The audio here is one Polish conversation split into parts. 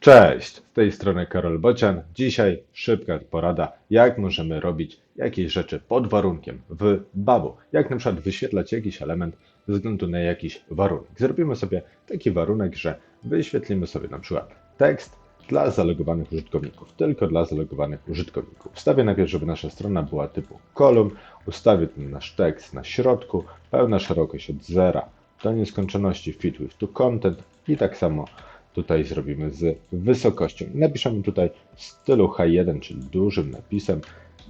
Cześć, z tej strony Karol Bocian. Dzisiaj szybka porada, jak możemy robić jakieś rzeczy pod warunkiem w babu. Jak na przykład wyświetlać jakiś element ze względu na jakiś warunek. Zrobimy sobie taki warunek, że wyświetlimy sobie na przykład tekst dla zalogowanych użytkowników, tylko dla zalogowanych użytkowników. Wstawię najpierw, żeby nasza strona była typu kolumn, ustawię ten nasz tekst na środku, pełna szerokość od zera do nieskończoności fit with to content i tak samo tutaj zrobimy z wysokością. Napiszemy tutaj w stylu H1, czyli dużym napisem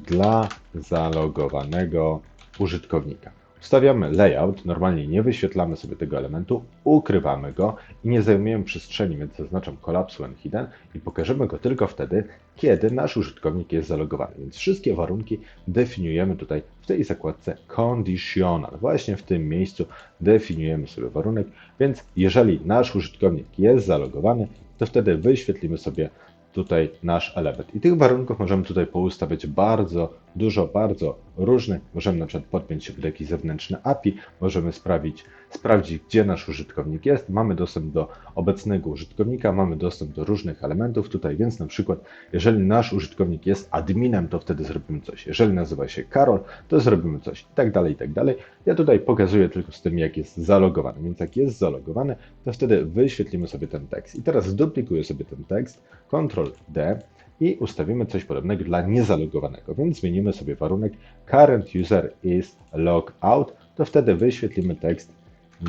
dla zalogowanego użytkownika. Ustawiamy layout, normalnie nie wyświetlamy sobie tego elementu, ukrywamy go i nie zajmujemy przestrzeni, więc zaznaczam collapse when hidden i pokażemy go tylko wtedy, kiedy nasz użytkownik jest zalogowany. Więc wszystkie warunki definiujemy tutaj w tej zakładce conditional. Właśnie w tym miejscu definiujemy sobie warunek, więc jeżeli nasz użytkownik jest zalogowany, to wtedy wyświetlimy sobie tutaj nasz element. I tych warunków możemy tutaj poustawiać bardzo dużo, bardzo różnych. Możemy na przykład podpiąć się pod jakiś zewnętrzny API, możemy sprawić, sprawdzić, gdzie nasz użytkownik jest. Mamy dostęp do obecnego użytkownika, mamy dostęp do różnych elementów tutaj, więc na przykład, jeżeli nasz użytkownik jest adminem, to wtedy zrobimy coś. Jeżeli nazywa się Karol, to zrobimy coś i tak dalej, i tak dalej. Ja tutaj pokazuję tylko z tym, jak jest zalogowany, więc jak jest zalogowany, to wtedy wyświetlimy sobie ten tekst. I teraz zduplikuję sobie ten tekst, Ctrl D i ustawimy coś podobnego dla niezalogowanego, więc zmienimy sobie warunek current user is log out, to wtedy wyświetlimy tekst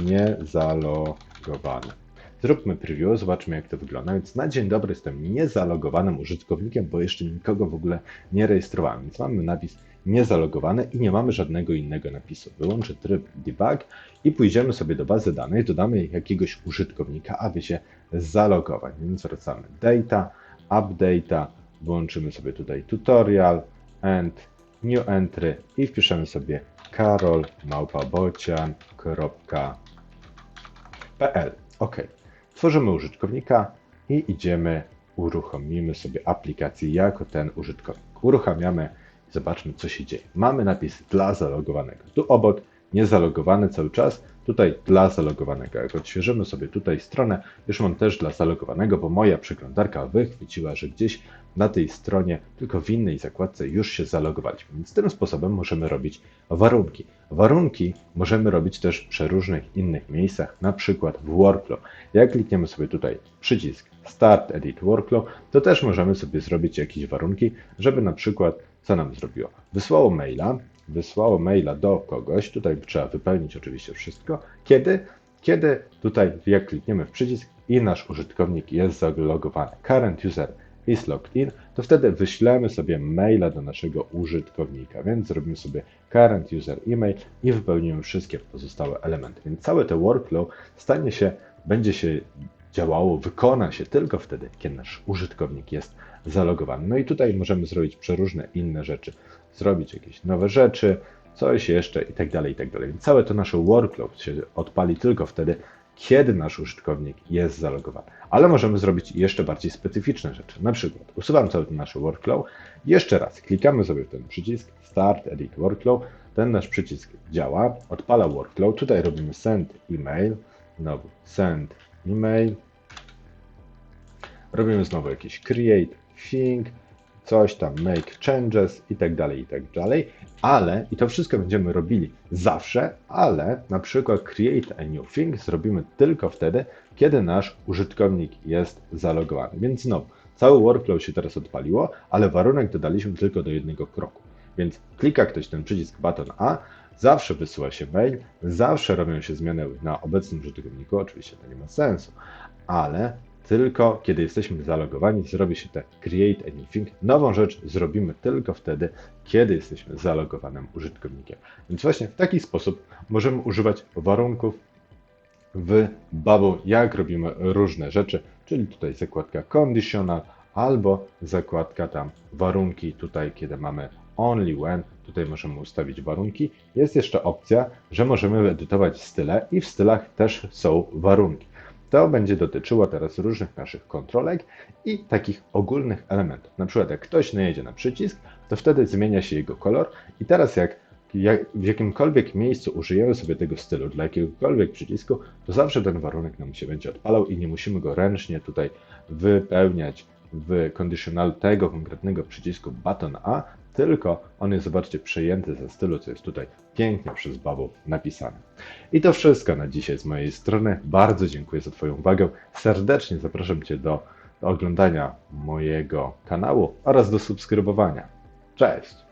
niezalogowany. Zróbmy preview, zobaczmy jak to wygląda. Więc na dzień dobry jestem niezalogowanym użytkownikiem, bo jeszcze nikogo w ogóle nie rejestrowałem. Więc mamy napis niezalogowany i nie mamy żadnego innego napisu. Wyłączę tryb debug i pójdziemy sobie do bazy danych, dodamy jakiegoś użytkownika, aby się zalogować. Więc wracamy data, update'a, włączymy sobie tutaj tutorial and new entry i wpiszemy sobie karol.bocian.pl OK. Tworzymy użytkownika i idziemy, uruchomimy sobie aplikację jako ten użytkownik. Uruchamiamy, zobaczmy co się dzieje. Mamy napis dla zalogowanego. Tu obok niezalogowany cały czas, tutaj dla zalogowanego. Jak odświeżymy sobie tutaj stronę, już mam też dla zalogowanego, bo moja przeglądarka wychwyciła, że gdzieś na tej stronie, tylko w innej zakładce już się zalogowaliśmy. Więc tym sposobem możemy robić warunki. Warunki możemy robić też w przeróżnych innych miejscach, na przykład w workflow. Jak klikniemy sobie tutaj przycisk Start Edit Workflow, to też możemy sobie zrobić jakieś warunki, żeby na przykład, co nam zrobiło? Wysłało maila, wysłało maila do kogoś, tutaj trzeba wypełnić oczywiście wszystko, kiedy, kiedy tutaj jak klikniemy w przycisk i nasz użytkownik jest zalogowany, current user is logged in, to wtedy wyślemy sobie maila do naszego użytkownika, więc zrobimy sobie current user email i wypełnimy wszystkie pozostałe elementy. Więc cały ten workflow stanie się, będzie się działało, wykona się tylko wtedy, kiedy nasz użytkownik jest zalogowany. No i tutaj możemy zrobić przeróżne inne rzeczy, zrobić jakieś nowe rzeczy, coś jeszcze i tak dalej, i tak dalej. Całe to nasze workflow się odpali tylko wtedy, kiedy nasz użytkownik jest zalogowany. Ale możemy zrobić jeszcze bardziej specyficzne rzeczy. Na przykład usuwam cały ten nasz workflow. Jeszcze raz klikamy sobie w ten przycisk Start Edit Workflow. Ten nasz przycisk działa, odpala workflow. Tutaj robimy send email, znowu send email. Robimy znowu jakiś create thing, coś tam make changes i tak dalej, i tak dalej. Ale, i to wszystko będziemy robili zawsze, ale na przykład create a new thing zrobimy tylko wtedy, kiedy nasz użytkownik jest zalogowany. Więc znowu, cały workflow się teraz odpaliło, ale warunek dodaliśmy tylko do jednego kroku. Więc klika ktoś ten przycisk button A, zawsze wysyła się mail, zawsze robią się zmiany na obecnym użytkowniku, oczywiście to nie ma sensu, ale tylko kiedy jesteśmy zalogowani, zrobi się te create anything. Nową rzecz zrobimy tylko wtedy, kiedy jesteśmy zalogowanym użytkownikiem. Więc właśnie w taki sposób możemy używać warunków w Bubble, jak robimy różne rzeczy, czyli tutaj zakładka conditional albo zakładka tam warunki, tutaj kiedy mamy only when, tutaj możemy ustawić warunki. Jest jeszcze opcja, że możemy edytować style i w stylach też są warunki. To będzie dotyczyło teraz różnych naszych kontrolek i takich ogólnych elementów. Na przykład jak ktoś najedzie na przycisk, to wtedy zmienia się jego kolor i teraz jak jak, w jakimkolwiek miejscu użyjemy sobie tego stylu dla jakiegokolwiek przycisku, to zawsze ten warunek nam się będzie odpalał i nie musimy go ręcznie tutaj wypełniać w conditional tego konkretnego przycisku button A, tylko on jest, zobaczcie, przejęty ze stylu, co jest tutaj pięknie przez Babu napisane. I to wszystko na dzisiaj z mojej strony. Bardzo dziękuję za Twoją uwagę. Serdecznie zapraszam Cię do oglądania mojego kanału oraz do subskrybowania. Cześć!